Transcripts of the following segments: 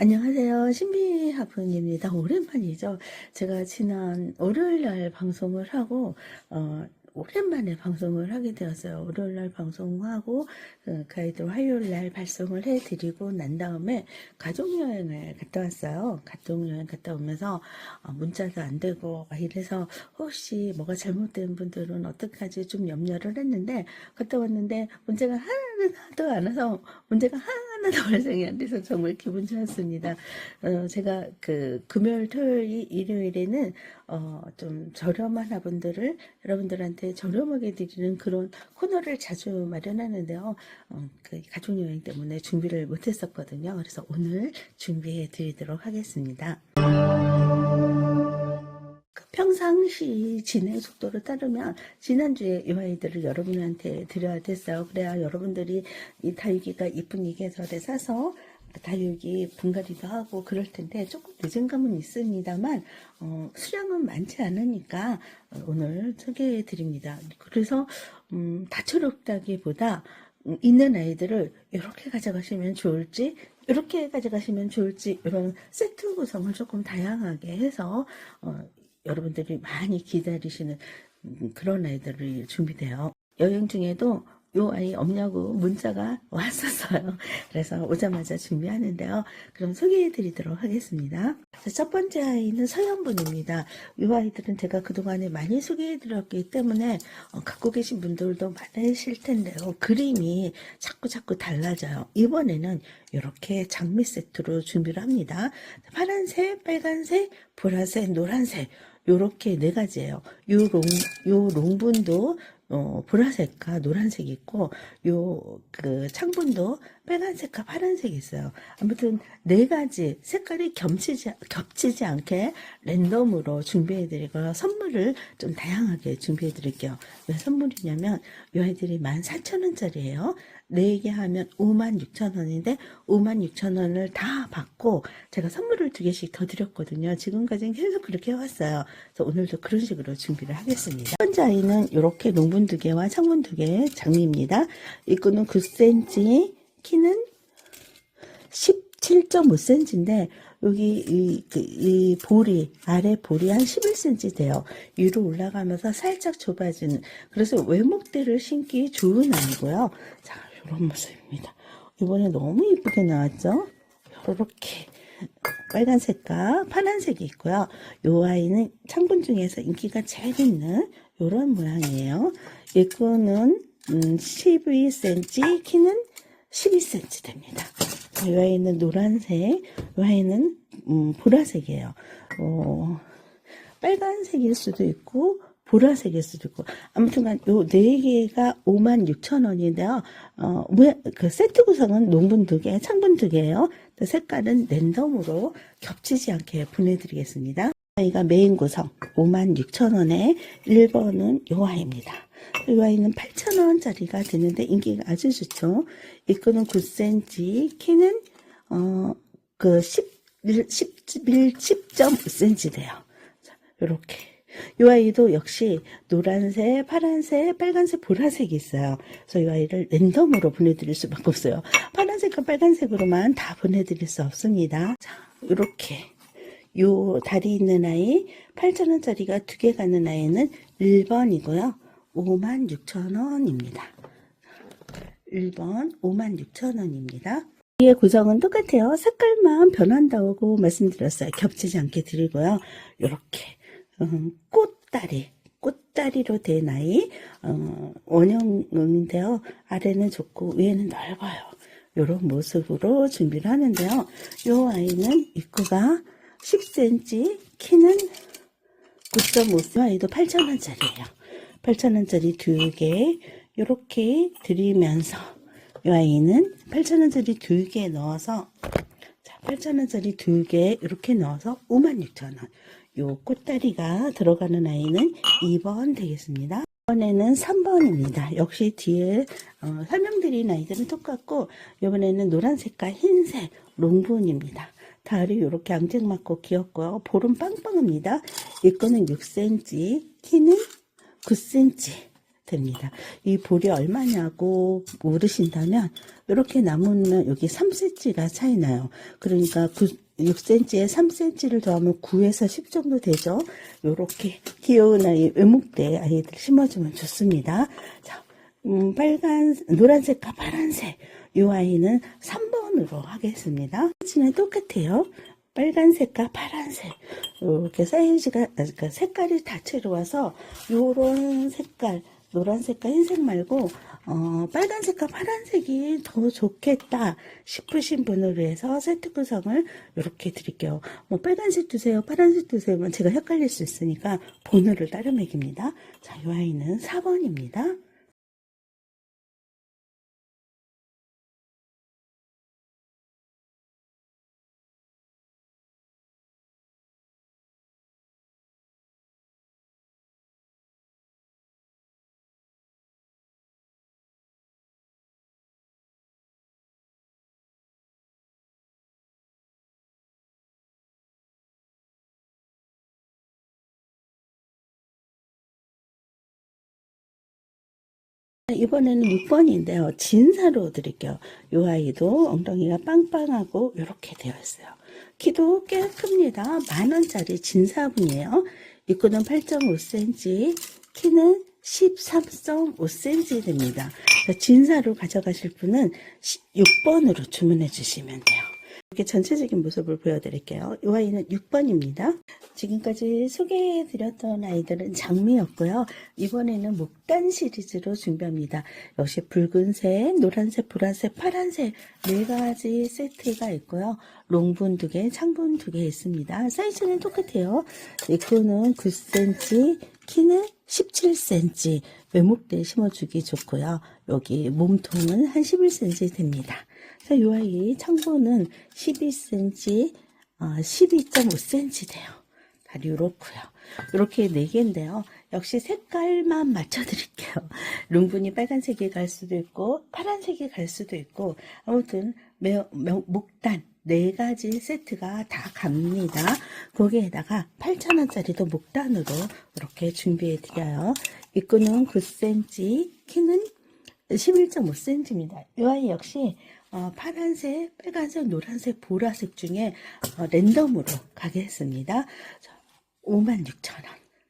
안녕하세요. 신비하프입니다. 오랜만이죠. 제가 지난 월요일 날 방송을 하고, 어, 오랜만에 방송을 하게 되었어요. 월요일 날 방송하고, 그 가이드 화요일 날 발송을 해드리고 난 다음에 가족여행을 갔다 왔어요. 가족여행 갔다 오면서 어, 문자도 안 되고, 막 이래서 혹시 뭐가 잘못된 분들은 어떡하지 좀 염려를 했는데, 갔다 왔는데 문제가 하나도 안 와서 문제가 하나 도 발생이 안 돼서 정말 기분 좋았습니다. 어, 제가 그 금요일, 토요일, 일요일에는 어, 좀 저렴한 화분들을 여러분들한테 저렴하게 드리는 그런 코너를 자주 마련하는데요. 어, 그 가족 여행 때문에 준비를 못했었거든요. 그래서 오늘 준비해 드리도록 하겠습니다. 그 평상시 진행 속도를 따르면 지난주에 이 아이들을 여러분한테 드려야 됐어요. 그래야 여러분들이 이 다육이가 이쁜 이 계절에 사서 그 다육이 분갈이도 하고 그럴 텐데 조금 늦은 감은 있습니다만 어, 수량은 많지 않으니까 어, 오늘 소개해 드립니다. 그래서 음, 다채롭다기보다 음, 있는 아이들을 이렇게 가져가시면 좋을지 이렇게 가져가시면 좋을지 이런 세트 구성을 조금 다양하게 해서 어, 여러분들이 많이 기다리시는 음, 그런 아이들이 준비돼요. 여행 중에도 요 아이 없냐고 문자가 왔었어요. 그래서 오자마자 준비하는데요. 그럼 소개해 드리도록 하겠습니다. 자, 첫 번째 아이는 서현분입니다. 이 아이들은 제가 그동안에 많이 소개해 드렸기 때문에 어, 갖고 계신 분들도 많으실 텐데요. 그림이 자꾸 자꾸 달라져요. 이번에는 이렇게 장미 세트로 준비를 합니다. 파란색, 빨간색, 보라색, 노란색 요렇게 네 가지예요. 요 롱, 요 롱분도 어, 보라색과 노란색이 있고, 요, 그, 창분도 빨간색과 파란색이 있어요. 아무튼, 네 가지 색깔이 겹치지, 겹치지 않게 랜덤으로 준비해 드리고, 선물을 좀 다양하게 준비해 드릴게요. 왜 선물이냐면, 요 아이들이 14,000원짜리예요. 4개 하면 56,000원인데 56,000원을 다 받고 제가 선물을 두 개씩 더 드렸거든요. 지금까지는 계속 그렇게 해왔어요. 그래서 오늘도 그런 식으로 준비를 하겠습니다. 첫 번째 아이는 이렇게 농분 두 개와 창문 두개 장미입니다. 입구는 9cm, 키는 17.5cm인데 여기 이, 그, 이 볼이 아래 볼이 한 11cm 돼요. 위로 올라가면서 살짝 좁아지는 그래서 외목대를 신기 좋은 아이고요. 자 이런 모습입니다. 이번에 너무 이쁘게 나왔죠? 이렇게 빨간색과 파란색이 있고요. 이 아이는 창분 중에서 인기가 제일 있는 이런 모양이에요. 입구는 음, 12cm, 키는 12cm 됩니다. 이 아이는 노란색, 이 아이는 음, 보라색이에요. 어, 빨간색일 수도 있고 보라색일 수도 있고 아무튼간 요 네 개가 56,000원인데요. 어, 뭐, 그 세트 구성은 농분 두 개, 창분 두 개예요. 색깔은 랜덤으로 겹치지 않게 보내드리겠습니다. 아이가 메인 구성 56,000원에 1번은 요 아이입니다. 이 아이는 8,000원짜리가 되는데 인기가 아주 좋죠. 입구는 9cm, 키는 어, 그 10, 11, 10.5cm 돼요. 자, 요렇게. 이 아이도 역시 노란색, 파란색, 빨간색, 보라색이 있어요. 그래서 이 아이를 랜덤으로 보내드릴 수밖에 없어요. 파란색과 빨간색으로만 다 보내드릴 수 없습니다. 자, 이렇게. 요 다리 있는 아이 8,000원짜리가 두 개 가는 아이는 1번이고요. 56,000원입니다. 1번 56,000원입니다. 이의 구성은 똑같아요. 색깔만 변한다고 말씀드렸어요. 겹치지 않게 드리고요. 이렇게 음, 꽃다리 꽃다리로 된 아이 어, 원형인데요. 아래는 좁고 위에는 넓어요. 이런 모습으로 준비를 하는데요. 이 아이는 입구가 10cm, 키는 9.5cm, 아이도 8,000원짜리예요. 8,000원짜리 두 개, 이렇게 드리면서, 이 아이는 8,000원짜리 두 개 넣어서, 자, 8,000원짜리 두 개, 이렇게 넣어서 56,000원. 요 꽃다리가 들어가는 아이는 2번 되겠습니다. 이번에는 3번입니다. 역시 뒤에 어, 설명드린 아이들은 똑같고 이번에는 노란색과 흰색 롱분입니다. 다리 이렇게 앙증 맞고 귀엽고요. 볼은 빵빵합니다. 입구는 6cm, 키는 9cm 됩니다. 이 볼이 얼마냐고 물으신다면 이렇게 남으면 여기 3cm가 차이 나요. 그러니까 6cm에 3cm를 더하면 9에서 10 정도 되죠. 이렇게 귀여운 아이 외목대 아이들 심어주면 좋습니다. 자, 음, 빨간 노란색과 파란색 이 아이는 3번으로 하겠습니다. 사진은 똑같아요. 빨간색과 파란색 이렇게 사이즈가 아, 그러니까 색깔이 다채로 와서 요런 색깔 노란색과 흰색 말고 어, 빨간색과 파란색이 더 좋겠다 싶으신 분을 위해서 세트 구성을 이렇게 드릴게요. 뭐 빨간색 주세요, 파란색 주세요. 제가 헷갈릴 수 있으니까 번호를 따로 매깁니다. 자, 이 아이는 4번입니다. 이번에는 6번인데요. 진사로 드릴게요. 이 아이도 엉덩이가 빵빵하고 이렇게 되어 있어요. 키도 꽤 큽니다. 만원짜리 진사분이에요. 입구는 8.5cm, 키는 13.5cm 됩니다. 진사로 가져가실 분은 6번으로 주문해 주시면 돼요. 이렇게 전체적인 모습을 보여드릴게요. 이 아이는 6번입니다. 지금까지 소개해드렸던 아이들은 장미였고요. 이번에는 목단 시리즈로 준비합니다. 역시 붉은색, 노란색, 보라색, 파란색 네 가지 세트가 있고요. 롱분 두 개, 창분 두 개 있습니다. 사이즈는 똑같아요. 입구는 9cm, 키는 17cm, 외목대 심어주기 좋고요. 여기 몸통은 한 11cm 됩니다. 자, 이 아이 창고는 12cm, 어, 12.5cm 돼요. 다리 요렇고요. 이렇게 4개인데요. 역시 색깔만 맞춰드릴게요. 롱분이 빨간색이 갈 수도 있고 파란색이 갈 수도 있고 아무튼 매, 매, 목단 네 가지 세트가 다 갑니다. 거기에다가 8,000원짜리도 목단으로 이렇게 준비해 드려요. 입구는 9cm, 키는 11.5cm입니다. 이 아이 역시 어, 파란색, 빨간색, 노란색, 보라색 중에 어, 랜덤으로 가겠습니다. 56,000원,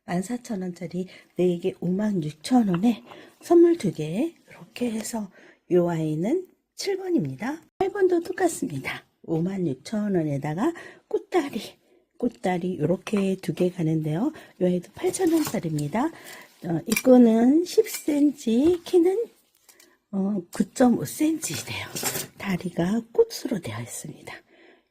14,000원짜리 4개 56,000원에 선물 2개 이렇게 해서 이 아이는 7번입니다. 8번도 똑같습니다. 56,000원에다가 꽃다리, 꽃다리 이렇게 두 개 가는데요. 이 아이도 8,000원짜리입니다. 어, 입구는 10cm, 키는 어, 9.5cm 돼요. 다리가 꽃으로 되어 있습니다.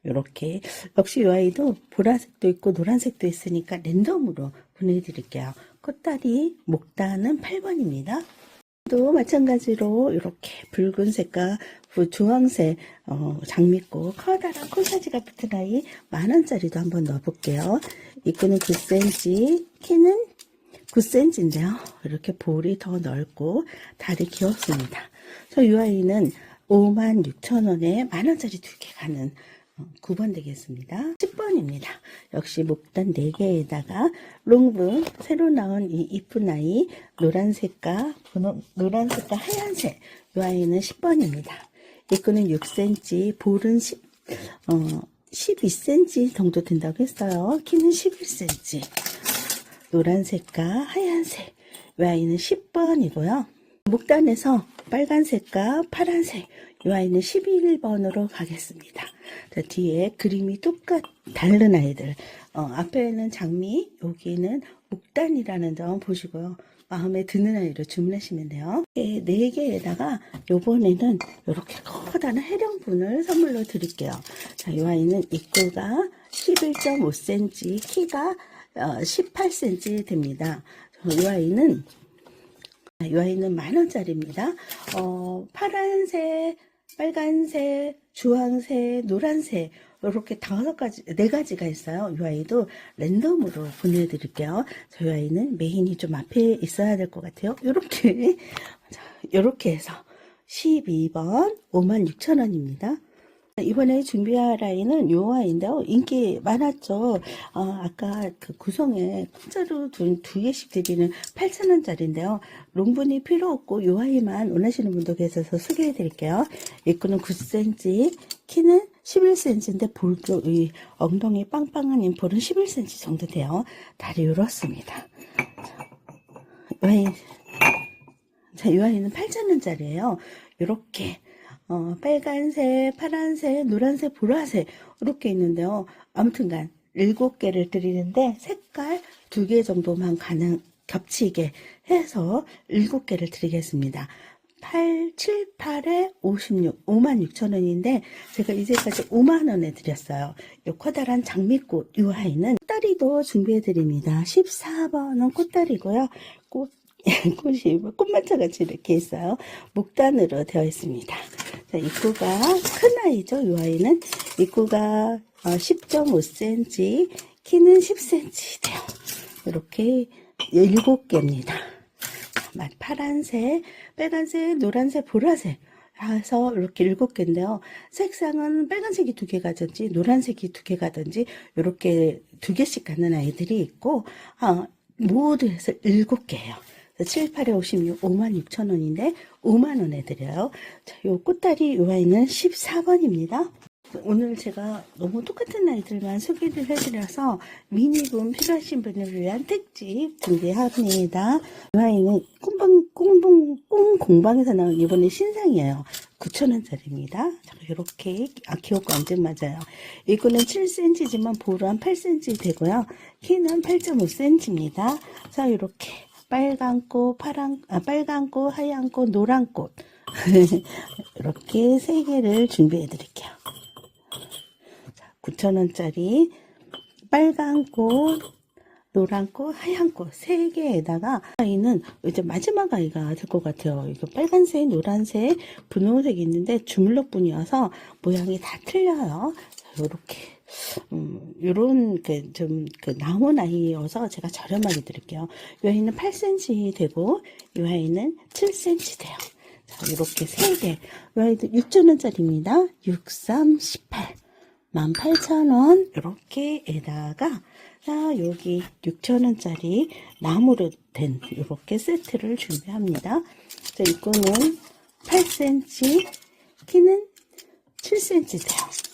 이렇게 역시 이 아이도 보라색도 있고 노란색도 있으니까 랜덤으로 보내드릴게요. 꽃다리 목단은 8번입니다. 또 마찬가지로 이렇게 붉은색과 주황색 어, 장미꽃 커다란 콜사지가 붙은 아이 만원짜리도 한번 넣어볼게요. 입구는 9cm, 키는 9cm인데요. 이렇게 볼이 더 넓고 다리 귀엽습니다. 저 이 아이는 56,000원에 만원짜리 두 개 가는 9번 되겠습니다. 10번입니다. 역시 목단 4개에다가 롱분 새로 나온 이 이쁜 아이 노란색과 노란색과 하얀색 이 아이는 10번입니다. 입구는 6cm, 볼은 10, 어, 12cm 정도 된다고 했어요. 키는 11cm. 노란색과 하얀색 이 아이는 10번이고요. 목단에서 빨간색과 파란색 이 아이는 11번으로 가겠습니다. 자, 뒤에 그림이 똑같 다른 아이들 어, 앞에는 장미 여기는 목단이라는 점 보시고요. 마음에 드는 아이로 주문하시면 돼요. 네, 네 개에다가 요번에는 이렇게 커다란 해령분을 선물로 드릴게요. 자, 이 아이는 입구가 11.5cm, 키가 어, 18cm 됩니다. 이 아이는 이 아이는 만원짜리입니다. 어, 파란색, 빨간색, 주황색, 노란색 이렇게 다섯 가지, 네 가지가 있어요. 이 아이도 랜덤으로 보내드릴게요. 저희 아이는 메인이 좀 앞에 있어야 될 것 같아요. 이렇게 이렇게 해서 12번 56,000원입니다. 이번에 준비할 아이는 요 아이인데요. 인기 많았죠. 어, 아까 그 구성에 공짜로 두, 두 개씩 드리는 8,000원짜리인데요. 롱분이 필요 없고 요 아이만 원하시는 분도 계셔서 소개해 드릴게요. 입구는 9cm, 키는 11cm인데 볼도 이 엉덩이 빵빵한 인폴은 11cm 정도 돼요. 다리 이렇습니다. 요 아이, 자, 이 아이는 8,000원짜리예요. 이렇게 어, 빨간색, 파란색, 노란색, 보라색 이렇게 있는데요. 아무튼간 일곱 개를 드리는데 색깔 두개 정도만 가능 겹치게 해서 일곱 개를 드리겠습니다. 8, 7, 8에 56, 5만 6천 원인데 제가 이제까지 5만 원에 드렸어요. 이 커다란 장미꽃 이 아이는 꽃다리도 준비해 드립니다. 14번은 꽃다리고요. 꽃 꽃이 꽃만차 같이 이렇게 있어요. 목단으로 되어 있습니다. 자, 입구가 큰 아이죠. 이 아이는 입구가 10.5cm, 키는 10cm 돼요. 이렇게 7개입니다. 파란색, 빨간색, 노란색, 보라색 해서 이렇게 일곱 개인데요. 색상은 빨간색이 두 개 가든지 노란색이 두 개 가든지 이렇게 두 개씩 가는 아이들이 있고 아, 모두 해서 일곱 개예요. 7, 8에 56, 5만 6천 원인데 5만 원에 드려요. 자, 요 꽃다리 요 아이는 14번입니다. 오늘 제가 너무 똑같은 아이들만 소개를 해드려서 미니분 필요하신 분을 위한 특집 준비합니다. 이 아이는 꽁방, 꽁봉, 꽁 공방에서 나온 이번에 신상이에요. 9,000원짜리입니다. 이렇게, 아, 귀엽고 완전 맞아요. 이거는 7cm지만 볼은 8cm 되고요. 키는 8.5cm입니다. 자, 이렇게. 빨간 꽃, 파란, 아, 빨간 꽃, 하얀 꽃, 노란 꽃. 이렇게 세 개를 준비해 드릴게요. 9,000원짜리 빨간 꽃, 노란 꽃, 하얀 꽃 세 개에다가 아이는 이제 마지막 아이가 될 것 같아요. 이거 빨간색, 노란색, 분홍색이 있는데 주물럭 분이어서 모양이 다 틀려요. 이렇게 음, 요런 그 좀 그 나온 아이여서 제가 저렴하게 드릴게요. 이 아이는 8cm 되고 이 아이는 7cm 돼요. 자, 이렇게 세 개. 이 아이도 6,000원짜리입니다. 6, 3, 18. 18,000원 이렇게 에다가 자 여기 6,000원짜리 나무로 된 이렇게 세트를 준비합니다. 자 이거는 8cm 키는 7cm 돼요.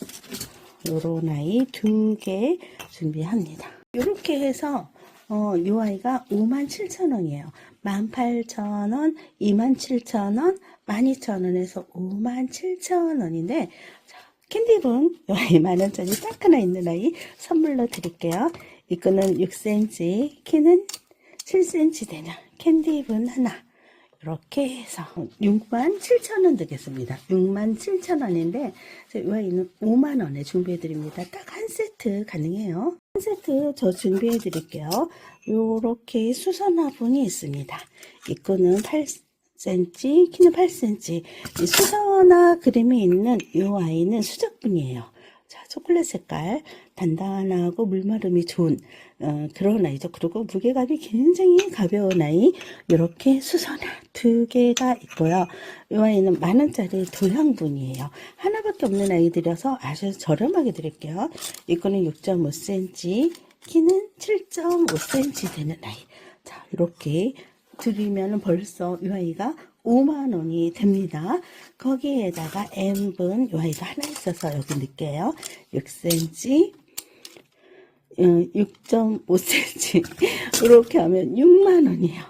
요런 아이 두 개 준비합니다. 이렇게 해서 어, 요 아이가 57,000원이에요. 18,000원, 27,000원, 12,000원에서 57,000원인데 캔디분 요 아이 만원짜리 딱 하나 있는 아이 선물로 드릴게요. 이거는 6cm, 키는 7cm 되는 캔디분 하나 이렇게 해서 6만 7천원 되겠습니다. 6만 7천원인데 이 아이는 5만원에 준비해 드립니다. 딱 한 세트 가능해요. 한 세트 저 준비해 드릴게요. 요렇게 수선 화분이 있습니다. 이거는 8cm, 키는 8cm. 이 수선화 그림이 있는 이 아이는 수작분이에요. 자, 초콜릿 색깔, 단단하고 물마름이 좋은 어, 그런 아이죠. 그리고 무게감이 굉장히 가벼운 아이, 이렇게 수선화 두 개가 있고요. 이 아이는 만 원짜리 도형분이에요. 하나밖에 없는 아이들이어서 아주 저렴하게 드릴게요. 이거는 6.5cm, 키는 7.5cm 되는 아이. 자, 이렇게 드리면 벌써 이 아이가 5만 원이 됩니다. 거기에다가 M분 이 아이가 하나 있어서 여기 넣을게요. 6cm, 6.5cm 이렇게 하면 6만 원이에요.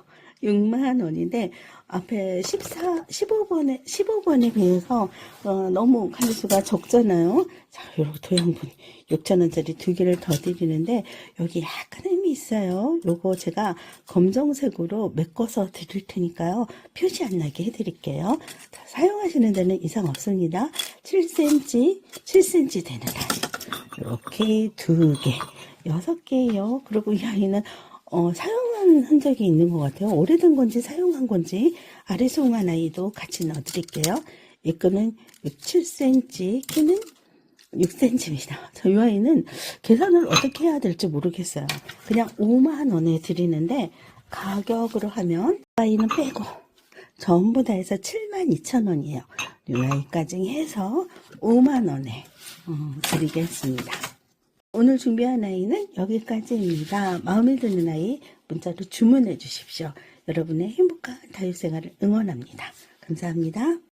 6만 원인데 앞에 14, 15번에 15번에 비해서 어, 너무 가지수가 적잖아요. 자, 요렇게 도형분 6,000원짜리 두 개를 더 드리는데 여기 약간 의미 있어요. 요거 제가 검정색으로 메꿔서 드릴 테니까요. 표시 안 나게 해드릴게요. 자, 사용하시는 데는 이상 없습니다. 7cm, 7cm 되는 아이. 이렇게 두 개, 여섯 개예요. 그리고 이 아이는 어, 사용한 흔적이 있는 것 같아요. 오래된 건지 사용한 건지 아래 송한 아이도 같이 넣어드릴게요. 이 거는 7cm, 키는 6cm입니다. 저이 아이는 계산을 어떻게 해야 될지 모르겠어요. 그냥 5만 원에 드리는데 가격으로 하면 아이는 빼고 전부 다 해서 7만 2천 원이에요. 뉴아이까지 해서 5만원에 어, 드리겠습니다. 오늘 준비한 아이는 여기까지입니다. 마음에 드는 아이 문자로 주문해 주십시오. 여러분의 행복한 다육생활을 응원합니다. 감사합니다.